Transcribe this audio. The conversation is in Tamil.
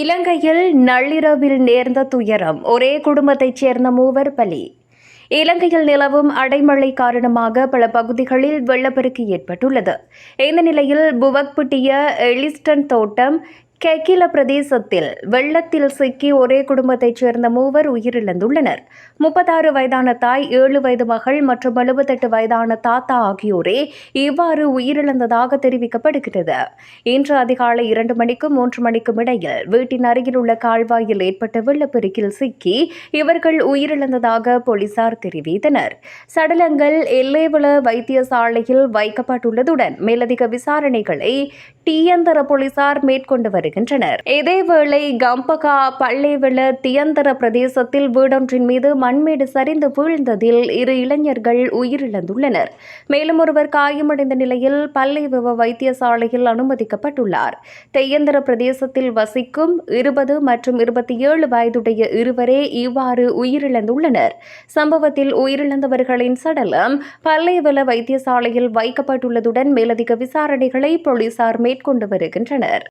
இலங்கையில் நள்ளிரவில் நேர்ந்த துயரம். ஒரே குடும்பத்தைச் சேர்ந்த மூவர் பலி. இலங்கையில் நிலவும் அடைமழை காரணமாக பல பகுதிகளில் வெள்ளப்பெருக்கு ஏற்பட்டுள்ளது. இந்த நிலையில் புவக்புட்டிய எலிஸ்டன் தோட்டம் கெகில பிரதேசத்தில் வெள்ளத்தில் சிக்கி ஒரே குடும்பத்தைச் சேர்ந்த மூவர் உயிரிழந்துள்ளனர். முப்பத்தாறு வயதான தாய் ஏழு வயது மகள் மற்றும் எழுபத்தெட்டு வயதான தாத்தா ஆகியோரே இவ்வாறு உயிரிழந்ததாக தெரிவிக்கப்படுகிறது இன்று அதிகாலை இரண்டு மணிக்கும் மூன்று மணிக்கும் இடையில் வீட்டின் அருகில் உள்ள கால்வாயில் ஏற்பட்ட வெள்ளப்பெருக்கில் சிக்கி இவர்கள் உயிரிழந்ததாக போலீசார் தெரிவித்தனர். சடலங்கள் எல்லேவள வைத்தியசாலையில் வைக்கப்பட்டுள்ளதுடன் மேலதிக விசாரணைகளை டியந்தர போலீசார் மேற்கொண்டு வருகின்றனர். இதேவேளை கம்பகா பள்ளிவெள தியந்தர பிரதேசத்தில் வீடொன்றின் மீது மண்மேடு சரிந்து வீழ்ந்ததில் இரு இளைஞர்கள் உயிரிழந்துள்ளனர். மேலும் ஒருவர் காயமடைந்த நிலையில் பள்ளிவிவ வைத்தியசாலையில் அனுமதிக்கப்பட்டுள்ளார். தெய்யந்தர பிரதேசத்தில் வசிக்கும் இருபது மற்றும் இருபத்தி ஏழு வயதுடைய இருவரே இவ்வாறு உயிரிழந்துள்ளனர். சம்பவத்தில் உயிரிழந்தவர்களின் சடலம் பள்ளிவல வைத்தியசாலையில் வைக்கப்பட்டுள்ளதுடன் மேலதிக விசாரணைகளை போலீசார் மேற்கொண்டு வருகின்றனர்.